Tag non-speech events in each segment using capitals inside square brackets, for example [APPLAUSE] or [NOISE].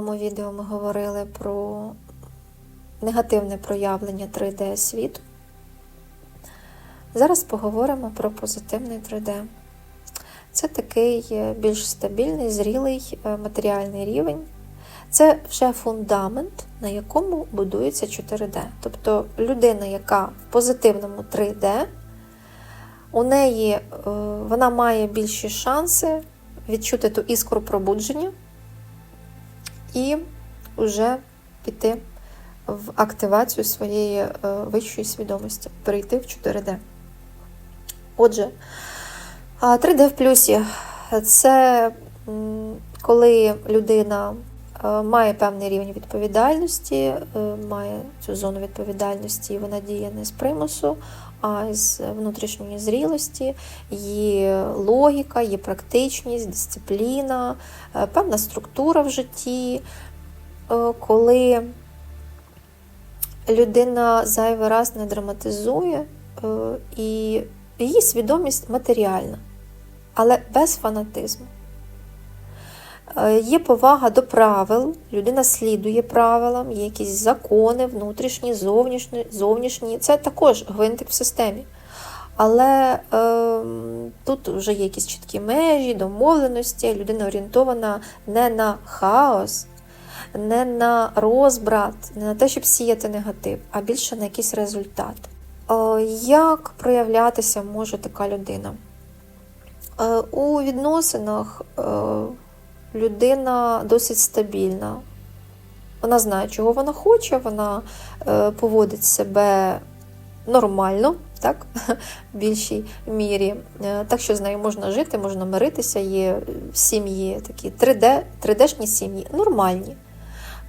минулому відео ми говорили про негативне проявлення 3D світу. Зараз поговоримо про позитивний 3D. Це такий е, більш стабільний, зрілий е, матеріальний рівень. Це вже фундамент, на якому будується 4D. Тобто людина, яка в позитивному 3D, у неї е, вона має більші шанси відчути ту іскру пробудження і вже піти в активацію своєї е, вищої свідомості, перейти в 4D. Отже, 3D в плюсі це коли людина е, має певний рівень відповідальності, е, має цю зону відповідальності, і вона діє не з примусу, а з внутрішньої зрілості, є логіка, є практичність, дисципліна, е, певна структура в житті, е, коли людина зайвий раз не драматизує, е, і її свідомість матеріальна, але без фанатизму. Е, Є повага до правил, людина слідує правилам, є якісь закони, внутрішні, зовнішні, зовнішні. Це також гвинтик в системі. Але е, тут вже є якісь чіткі межі, домовленості, людина орієнтована не на хаос, не на розбрат, не на те, щоб сіяти негатив, а більше на якийсь результат. Е, як проявлятися може така людина? Е, у відносинах е, людина досить стабільна. Вона знає, чого вона хоче, вона е, поводить себе нормально, так, [LAUGHS] в більшій мірі. Е, Так що з нею можна жити, можна миритися, є сім'ї такі 3D, 3D-шні сім'ї, нормальні.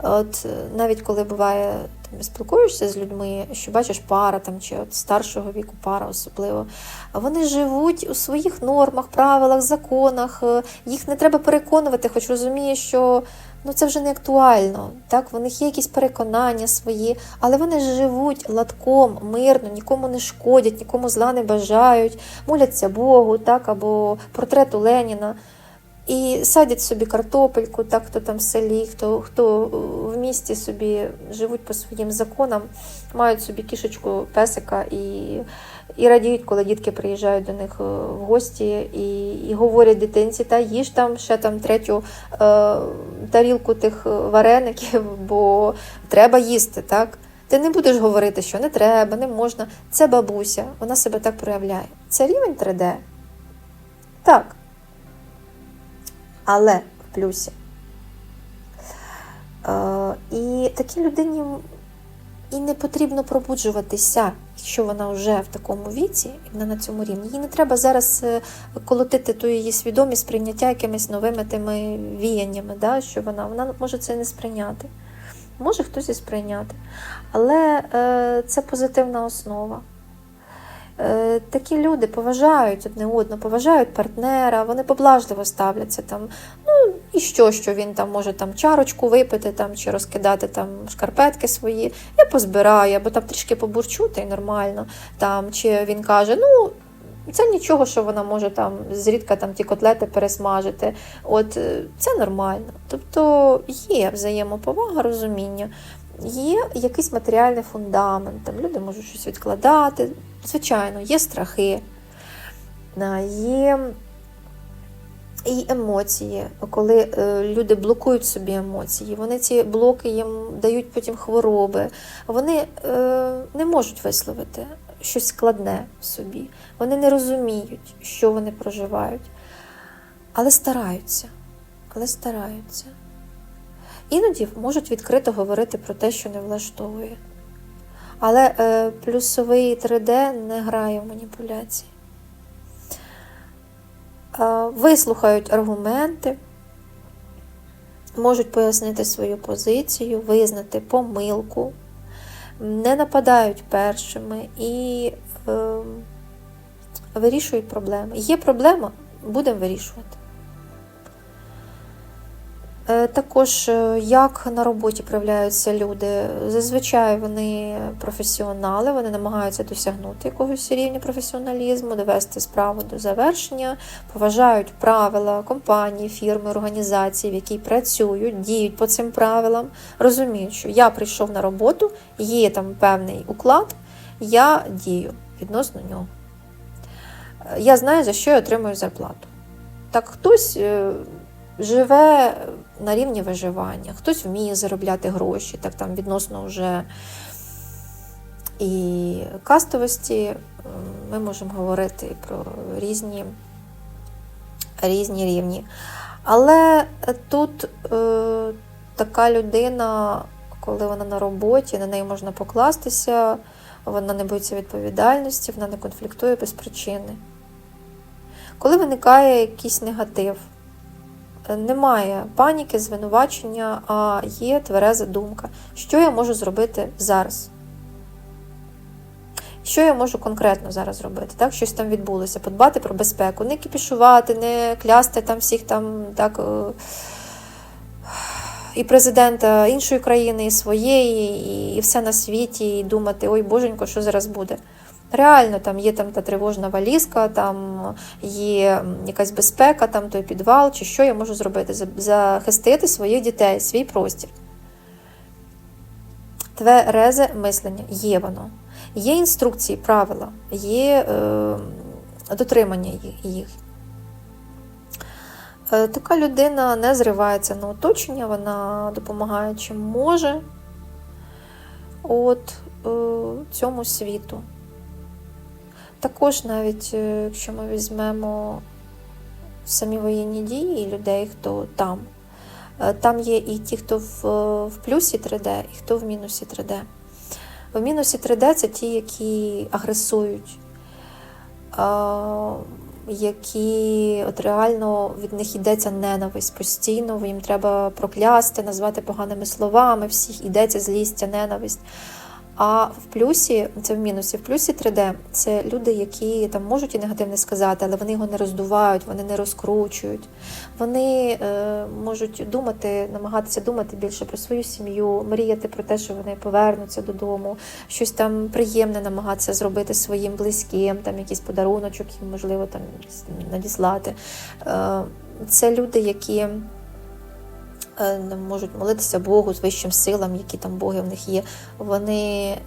От е, навіть коли буває, спілкуєшся з людьми, що бачиш пара там, чи от старшого віку пара особливо, вони живуть у своїх нормах, правилах, законах. е, Їх не треба переконувати, хоч розуміє, що ну, це вже не актуально. Так? В них є якісь переконання свої, але вони живуть латком, мирно, нікому не шкодять, нікому зла не бажають, моляться Богу, так, або портрету Леніна. І садять собі картопельку, так, хто там в селі, хто, хто в місті собі живуть по своїм законам, мають собі кішечку, песика і, і радіють, коли дітки приїжджають до них е, в гості і, і говорять дитинці, та їж там ще там третю е, тарілку тих вареників, бо треба їсти. так? Ти не будеш говорити, що не треба, не можна. Це бабуся, вона себе так проявляє. Це рівень 3D. Так але в плюсі. Е, і такій людині і не потрібно пробуджуватися, якщо вона вже в такому віці, вона на цьому рівні. Їй не треба зараз е, колотити ту її свідомість сприйняття якимись новими тими віяннями, да, що вона, вона може це не сприйняти. Може хтось і сприйняти. Але е, це позитивна основа. Е, такі люди поважають одне одного, поважають партнера, вони поблажливо ставляться там. І що, що він там може там чарочку випити там, чи розкидати там шкарпетки свої, я позбираю, або там трішки побурчу, та й нормально. Там, Чи він каже, ну. Це нічого, що вона може там зрідка там ті котлети пересмажити. От е, це нормально. Тобто є взаємоповага, розуміння, є якийсь матеріальний фундамент. Там люди можуть щось відкладати. Звичайно, є страхи, є і емоції, коли е, люди блокують собі емоції, вони ці блоки їм дають потім хвороби, вони е, не можуть висловити щось складне в собі. Вони не розуміють, що вони проживають, але стараються. Але стараються. Іноді можуть відкрито говорити про те, що не влаштовує. Але е, плюсовий 3D не грає в маніпуляції. Вислухають аргументи, можуть пояснити свою позицію, визнати помилку, не нападають першими і е, вирішують проблеми. Є проблема, будемо вирішувати. Е, Також е, як на роботі проявляються люди. Зазвичай вони професіонали, вони намагаються досягнути якогось рівня професіоналізму, довести справу до завершення, поважають правила компанії, фірми, організації, в якій працюють, діють по цим правилам, розуміють, що я прийшов на роботу, є там певний уклад, я дію відносно нього. Е, Я знаю, за що я отримую зарплату. Так хтось живе на рівні виживання, хтось вміє заробляти гроші, так там відносно вже і кастовості ми можемо говорити про різні, різні рівні. Але тут е, така людина, коли вона на роботі, на неї можна покластися, вона не боїться відповідальності, вона не конфліктує без причини. Коли виникає якийсь негатив, немає паніки, звинувачення, а є твереза думка, що я можу зробити зараз. Що я можу конкретно зараз зробити? Так, щось там відбулося, подбати про безпеку, не кіпішувати, не клясти там всіх там так. е, І президента іншої країни, і своєї, і все на світі, і думати, ой, боженько, що зараз буде. Реально, там є там та тривожна валізка, там є якась безпека, там той підвал, чи що я можу зробити? Захистити своїх дітей, свій простір. Тверезе мислення є воно. Є інструкції, правила, є е, дотримання їх. Е, така людина не зривається на оточення, вона допомагає чим може от е, цьому світу. Також навіть е, якщо ми візьмемо самі воєнні дії і людей, хто там, е, там є і ті, хто в, в плюсі 3D, і хто в мінусі 3D. В мінусі 3D це ті, які агресують, які от реально від них йдеться ненависть постійно, їм треба проклясти, назвати поганими словами, всіх йдеться злістя, ненависть. А в плюсі, це в мінусі, в плюсі 3D це люди, які там можуть і негативне сказати, але вони його не роздувають, вони не розкручують. Вони е, можуть думати, намагатися думати більше про свою сім'ю, мріяти про те, що вони повернуться додому, щось там приємне намагатися зробити своїм близьким, там якийсь подаруночок, їм можливо там надіслати. Е, це люди, які можуть молитися Богу з вищим силам, які там боги в них є. Вони е,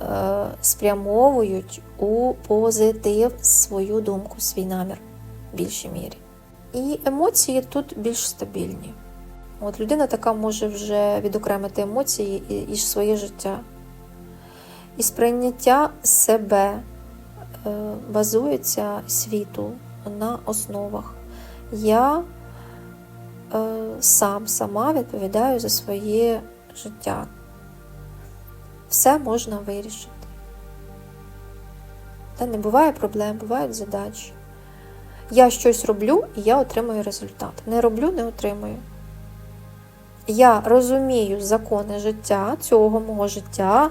спрямовують у позитив свою думку, свій намір в більшій мірі. І емоції тут більш стабільні. От людина така може вже відокремити емоції і, своє життя. І сприйняття себе е, базується світу на основах. Я е, сам сама відповідаю за своє життя. Все можна вирішити. Та не буває проблем, бувають задачі. Я щось роблю і я отримую результат. Не роблю, не отримую. Я розумію закони життя, цього мого життя,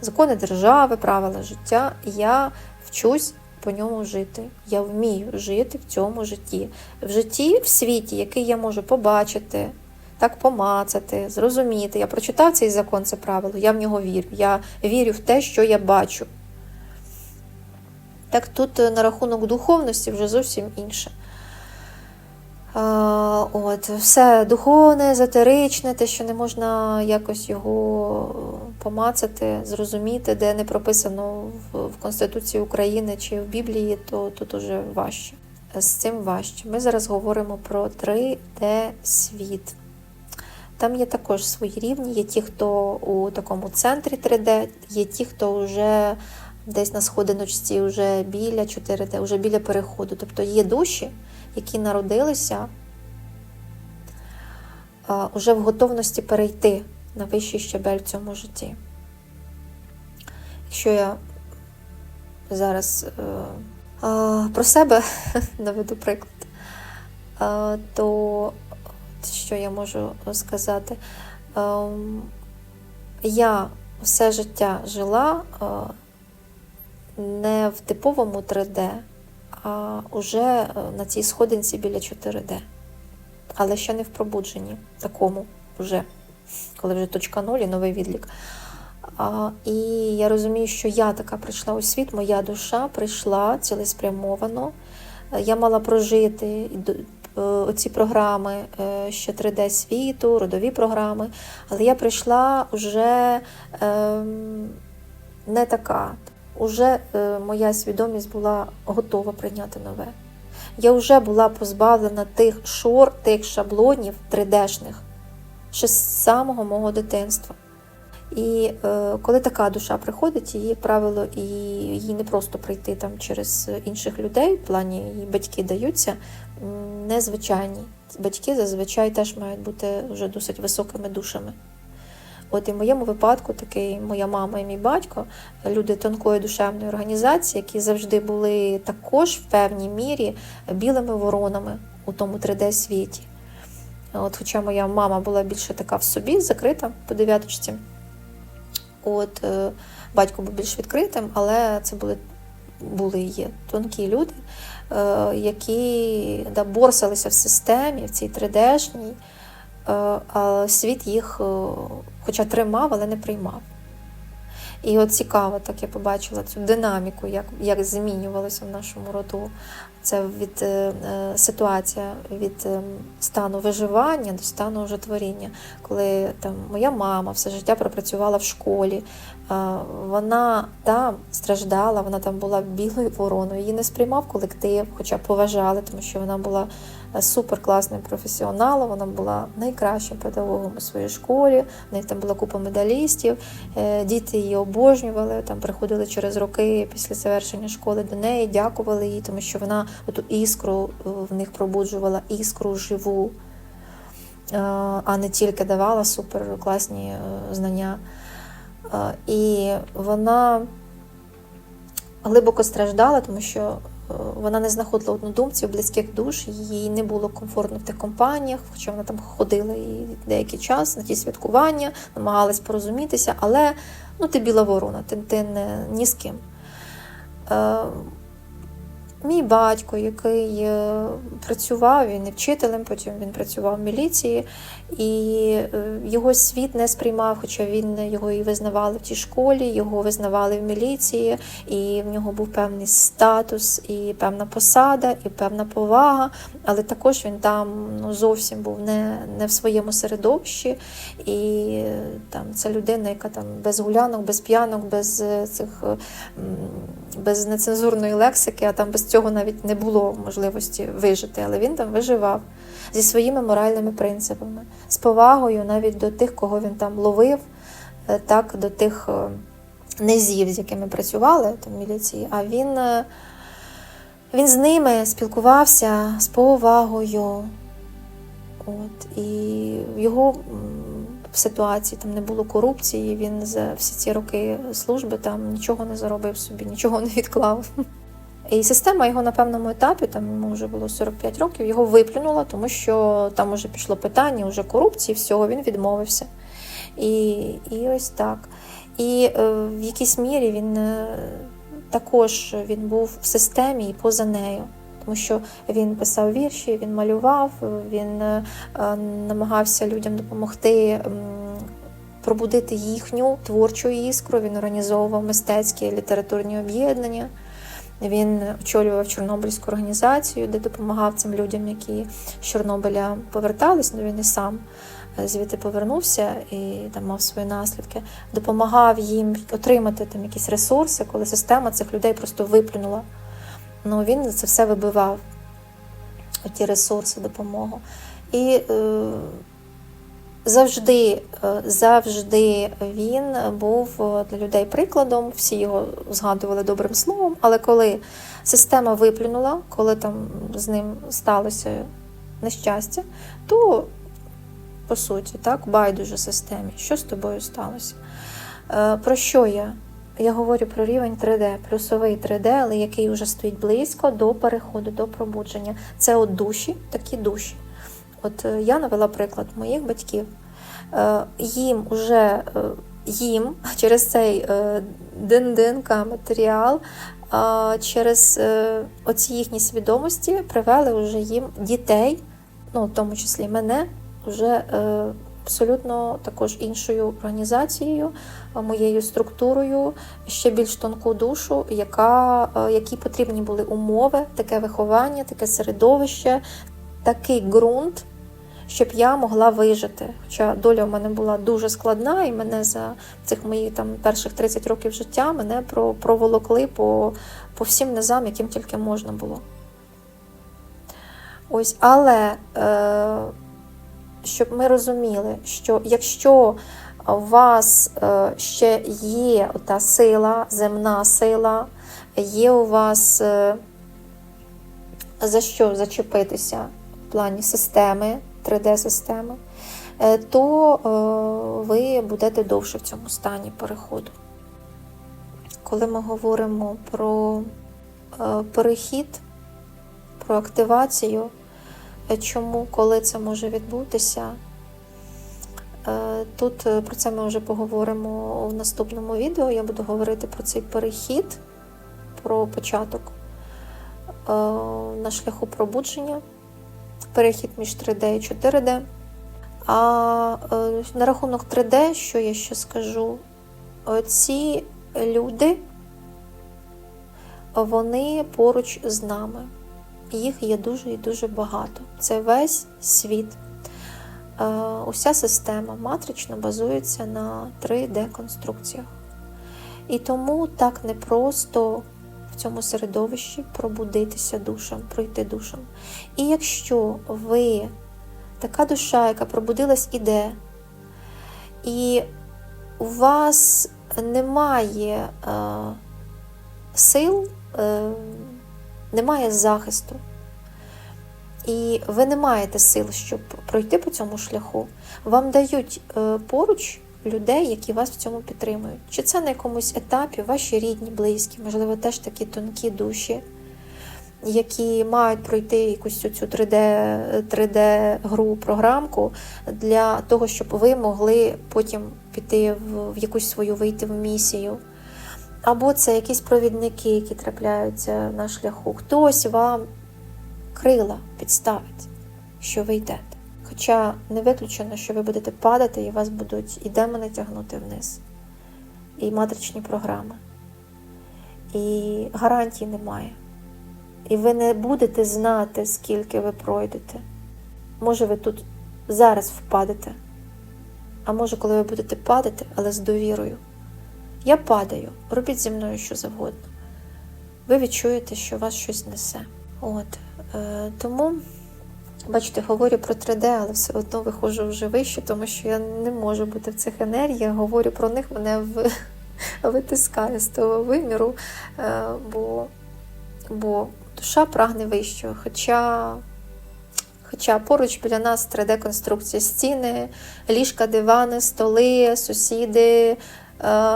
закони держави, правила життя. Я вчусь по ньому жити. Я вмію жити в цьому житті. В житті, в світі, який я можу побачити, так помацати, зрозуміти. Я прочитав цей закон, це правило, я в нього вірю. Я вірю в те, що я бачу. Так тут е, на рахунок духовності вже зовсім інше. От, все духовне, езотеричне, те, що не можна якось його помацати, зрозуміти, де не прописано в, Конституції України чи в Біблії, то тут уже важче. З цим важче. Ми зараз говоримо про 3D-світ. Там є також свої рівні, є ті, хто у такому центрі 3D, є ті, хто вже десь на сходиночці, вже біля 4D, вже біля переходу. Тобто є душі, які народилися а, уже в готовності перейти на вищий щабель в цьому житті. Якщо я зараз е, а, про себе [LAUGHS] наведу приклад, а, то що я можу сказати? Ем, Я все життя жила е, не в типовому 3D, а вже е, на цій сходинці біля 4D. Але ще не в пробудженні такому вже, коли вже точка нуль і новий відлік. А, і я розумію, що я така прийшла у світ, моя душа прийшла цілеспрямовано. Я мала прожити е, оці програми е, ще 3D світу, родові програми, але я прийшла вже ем, не така. Уже е, моя свідомість була готова прийняти нове. Я вже була позбавлена тих шор, тих шаблонів 3D-шних ще з самого мого дитинства. І е, коли така душа приходить, її, правило, і їй не просто прийти там через інших людей, в плані її батьки даються незвичайні. Батьки зазвичай теж мають бути вже досить високими душами. От і в моєму випадку такий моя мама і мій батько, люди тонкої душевної організації, які завжди були також в певній мірі білими воронами у тому 3D-світі. От, хоча моя мама була більше така в собі, закрита по дев'яточці. От, е, батько був більш відкритим, але це були, були є тонкі люди, е, які да, борсалися в системі, в цій 3D-шній, е, а світ їх, хоча тримав, але не приймав. І от цікаво, так я побачила цю динаміку, як, як змінювалося в нашому роду. Це від е, е, ситуація від е, стану виживання до стану вже творіння. Коли там моя мама все життя пропрацювала в школі, е, вона там страждала, вона там була білою вороною. Її не сприймав колектив, хоча поважали, тому що вона була суперкласним професіоналом, вона була найкращим педагогом у своїй школі, в неї там була купа медалістів, е, діти її обожнювали, там приходили через роки після завершення школи до неї, дякували їй, тому що вона ту іскру е, в них пробуджувала, іскру живу, е, а не тільки давала суперкласні е, знання. І вона глибоко страждала, тому що вона не знаходила однодумців, близьких душ, їй не було комфортно в тих компаніях, хоча вона там ходила і деякий час на ті святкування, намагалась порозумітися, але ну, ти біла ворона, ти, ти не, ні з ким. Мій батько, який е, працював, він і вчителем, потім він працював в міліції, і е, його світ не сприймав, хоча він його і визнавали в тій школі, його визнавали в міліції, і в нього був певний статус, і певна посада, і певна повага. Але також він там ну, зовсім був не, не в своєму середовищі. І е, там це людина, яка там без гулянок, без п'янок, без цих без нецензурної лексики, а там без цього навіть не було можливості вижити. Але він там виживав зі своїми моральними принципами, з повагою навіть до тих, кого він там ловив, е, так до тих е, низів, з якими працювали там міліції. А він, е, він з ними спілкувався з повагою. От, і його в ситуації там не було корупції, він за всі ці роки служби там нічого не заробив собі, нічого не відклав. І система його на певному етапі, там йому вже було 45 років, його виплюнула, тому що там уже пішло питання, вже корупції, всього, він відмовився. І, і ось так. І е, в якійсь мірі він е, також він був в системі і поза нею. Тому що він писав вірші, він малював, він е, е, намагався людям допомогти пробудити їхню творчу іскру. Він організовував мистецькі літературні об'єднання. Він очолював Чорнобильську організацію, де допомагав цим людям, які з Чорнобиля повертались. Ну він і сам е, звідти повернувся і там мав свої наслідки. Допомагав їм отримати там якісь ресурси, коли система цих людей просто виплюнула. Ну він це все вибивав, ті ресурси, допомогу. І е, завжди, е, завжди він був е, для людей прикладом, всі його згадували добрим словом. Але коли система виплюнула, коли там з ним сталося нещастя, то по суті, так, байдуже системі, що з тобою сталося? Е, Про що я? Я говорю про рівень 3D, плюсовий 3D, але який вже стоїть близько до переходу, до пробудження. Це от душі, такі душі. От е, я навела приклад моїх батьків. Е, Їм уже е, їм [LAUGHS] через цей ДНК матеріал, через оці їхні свідомості привели вже їм дітей, ну в тому числі мене, вже абсолютно також іншою організацією, е, моєю структурою, ще більш тонку душу, яка, е, які потрібні були умови, таке виховання, таке середовище, такий ґрунт, щоб я могла вижити. Хоча доля в мене була дуже складна, і мене за цих моїх там перших 30 років життя мене проволокли по, по всім низам, яким тільки можна було. Ось, але е, щоб ми розуміли, що якщо у вас е, ще є та сила, земна сила, є у вас е, за що зачепитися в плані системи, 3D-системи, е, то ви будете довше в цьому стані переходу. Коли ми говоримо про перехід, про активацію, чому, коли це може відбутися, е, тут е, про це ми вже поговоримо в наступному відео. Я буду говорити про цей перехід, про початок е, на шляху пробудження, перехід між 3D і 4D. А е, на рахунок 3D, що я ще скажу, Е, ці люди, вони поруч з нами. Їх є дуже і дуже багато. Це весь світ. Е, Уся система матрично базується на 3D-конструкціях. І тому так непросто в цьому середовищі пробудитися душам, пройти душам. І якщо ви така душа, яка пробудилась іде, і у вас немає е, сил, е, немає захисту, і ви не маєте сил, щоб пройти по цьому шляху, вам дають е, поруч людей, які вас в цьому підтримують. Чи це на якомусь етапі ваші рідні, близькі, можливо, теж такі тонкі душі, які мають пройти якусь цю 3D, 3D-гру, програмку для того, щоб ви могли потім піти в якусь свою вийти в місію. Або це якісь провідники, які трапляються на шляху. Хтось вам крила підставить, що ви йдете. Хоча не виключено, що ви будете падати і вас будуть і демони тягнути вниз, і матричні програми. І гарантій немає. І ви не будете знати, скільки ви пройдете. Може, ви тут зараз впадете, а може, коли ви будете падати, але з довірою. Я падаю, робіть зі мною що завгодно. Ви відчуєте, що вас щось несе. От. Е, тому, бачите, говорю про 3D, але все одно виходжу вже вище, тому що я не можу бути в цих енергіях. Говорю про них, мене в... [LAUGHS] витискає з того виміру, е, бо, бо душа прагне вищого. Хоча. Хоча поруч біля нас 3D-конструкція стіни, ліжка, дивани, столи, сусіди,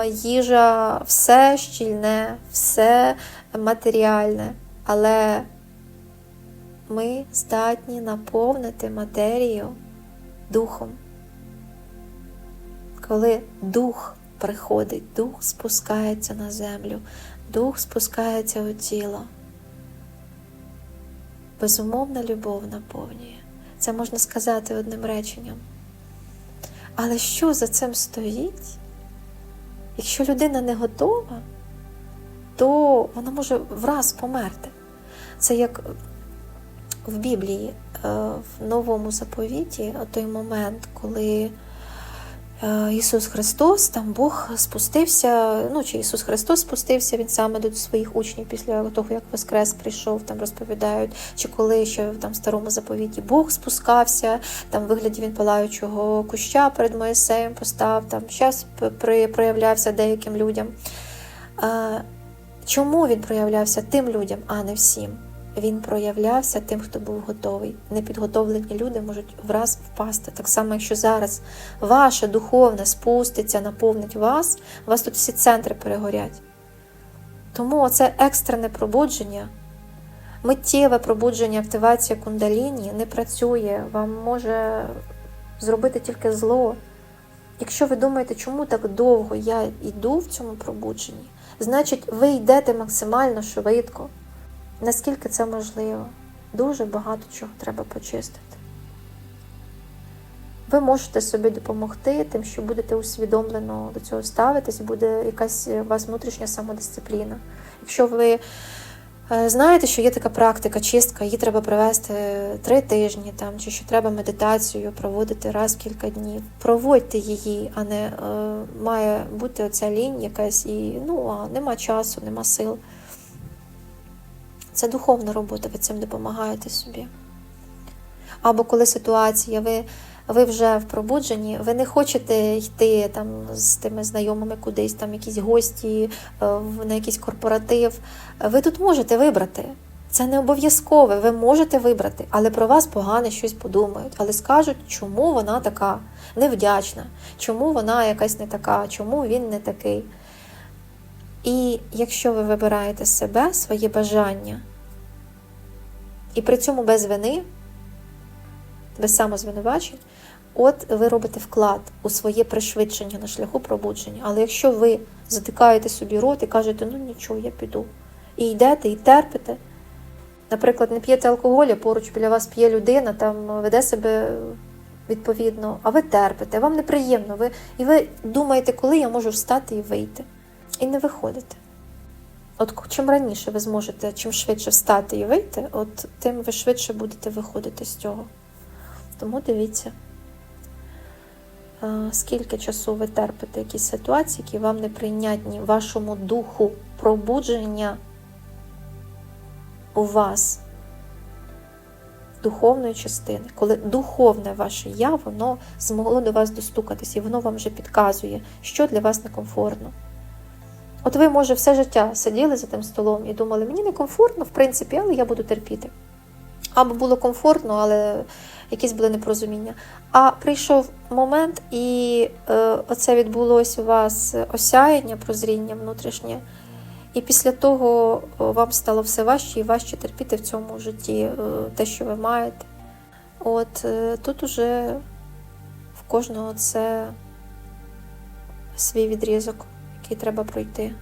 їжа, все щільне, все матеріальне. Але ми здатні наповнити матерію духом. Коли дух приходить, дух спускається на землю, дух спускається у тіло. Безумовна любов наповнює. Це можна сказати одним реченням. Але що за цим стоїть? Якщо людина не готова, то вона може враз померти. Це як в Біблії, е, в новому заповіті, той момент, коли Ісус Христос, там Бог спустився, ну чи Ісус Христос спустився, Він саме до своїх учнів після того, як Воскрес прийшов, там розповідають, чи коли ще в старому заповіті Бог спускався, там в вигляді він палаючого куща перед Моїсеєм постав, там щас проявлявся деяким людям. Чому він проявлявся тим людям, а не всім? Він проявлявся тим, хто був готовий. Непідготовлені люди можуть враз впасти. Так само, якщо зараз ваше духовне спуститься, наповнить вас, у вас тут всі центри перегорять. Тому оце екстрене пробудження, миттєве пробудження, активація кундаліні не працює, вам може зробити тільки зло. Якщо ви думаєте, чому так довго я йду в цьому пробудженні, значить, ви йдете максимально швидко. Наскільки це можливо? Дуже багато чого треба почистити. ви можете собі допомогти тим, що будете усвідомлено до цього ставитись, буде якась у вас внутрішня самодисципліна. Якщо ви е, знаєте, що є така практика, чистка, її треба провести три тижні, там, чи що треба медитацію проводити раз кілька днів, проводьте її, а не е, має бути оця лінь якась і ну, а нема часу, нема сил. Це духовна робота, ви цим допомагаєте собі. Або коли ситуація, ви, ви вже в пробудженні, ви не хочете йти там з тими знайомими кудись, там якісь гості, е, на якийсь корпоратив. Ви тут можете вибрати. Це не обов'язкове, ви можете вибрати, але про вас погане щось подумають, але скажуть, чому вона така невдячна, чому вона якась не така, чому він не такий. І якщо ви вибираєте себе, своє бажання, і при цьому без вини, без самозвинувачень, от ви робите вклад у своє пришвидшення на шляху пробудження. Але якщо ви затикаєте собі рот і кажете, ну нічого, я піду, і йдете, і терпите, наприклад, не п'єте алкоголь, а поруч біля вас п'є людина, там веде себе відповідно, а ви терпите, вам неприємно, ви, і ви думаєте, коли я можу встати і вийти. І не виходите. От чим раніше ви зможете, чим швидше встати і вийти, от тим ви швидше будете виходити з цього. Тому дивіться, скільки часу ви терпите якісь ситуації, які вам неприйнятні, вашому духу пробудження у вас духовної частини, коли духовне ваше я, воно змогло до вас достукатись, і воно вам вже підказує, що для вас некомфортно. От ви, може, все життя сиділи за тим столом і думали, мені некомфортно, в принципі, але я буду терпіти. Або було комфортно, але якісь були непорозуміння. А прийшов момент, і е, оце відбулося у вас осяяння, прозріння внутрішнє. І після того е, вам стало все важче і важче терпіти в цьому житті е, те, що ви маєте. От е, тут уже в кожного це свій відрізок, який треба пройти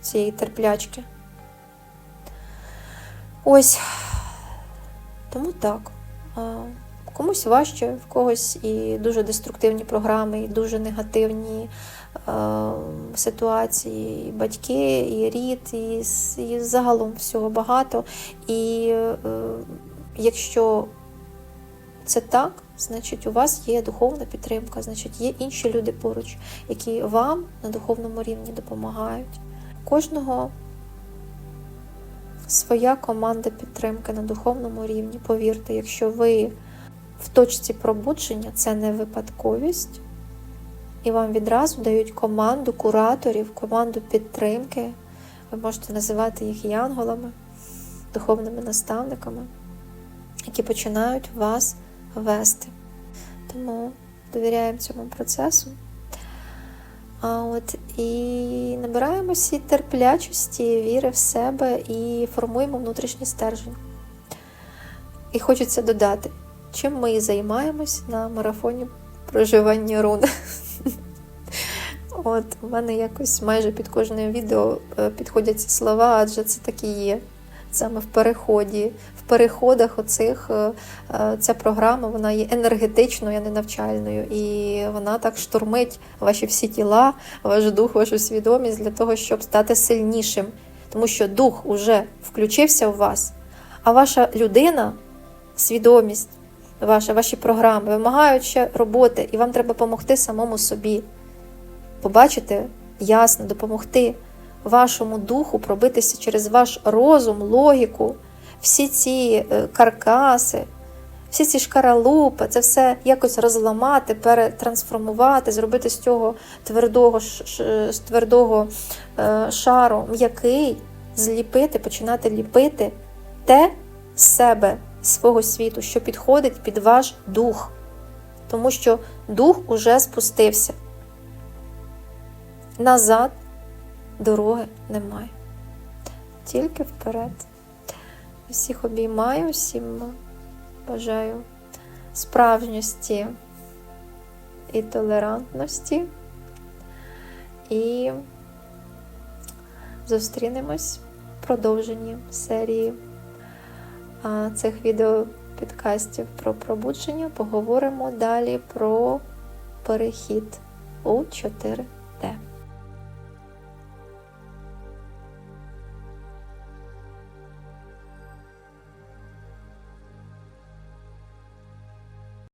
цієї терплячки. Ось тому так. Комусь важче, в когось і дуже деструктивні програми, і дуже негативні е, ситуації, і батьки, і рід, і, і загалом всього багато. І е, якщо це так, значить у вас є духовна підтримка, значить є інші люди поруч, які вам на духовному рівні допомагають. Кожного своя команда підтримки на духовному рівні. Повірте, якщо ви в точці пробудження, це не випадковість, і вам відразу дають команду кураторів, команду підтримки. Ви можете називати їх янголами, духовними наставниками, які починають вас вести. Тому довіряємо цьому процесу. А от і набираємося терплячості, віри в себе і формуємо внутрішній стержень. І хочеться додати, чим ми займаємось на марафоні проживання рун. От у мене якось майже під кожним відео е, підходять ці слова, адже це так і є. Саме в переході, переходах оцих е, е, ця програма вона є енергетичною, а не навчальною. І вона так штурмить ваші всі тіла, ваш дух, вашу свідомість для того, щоб стати сильнішим. Тому що дух уже включився в вас, а ваша людина, свідомість, ваша, ваші програми вимагають ще роботи, і вам треба допомогти самому собі. Побачити ясно, допомогти вашому духу пробитися через ваш розум, логіку, всі ці е, каркаси, всі ці шкаралупи, це все якось розламати, перетрансформувати, зробити з цього твердого, з твердого е, шару м'який, зліпити, починати ліпити те з себе, свого світу, що підходить під ваш дух. Тому що дух уже спустився. Назад дороги немає. Тільки вперед. Всіх обіймаю, всім бажаю справжності і толерантності. І зустрінемось в продовженні серії цих відео підкастів про пробудження поговоримо далі про перехід у 4D.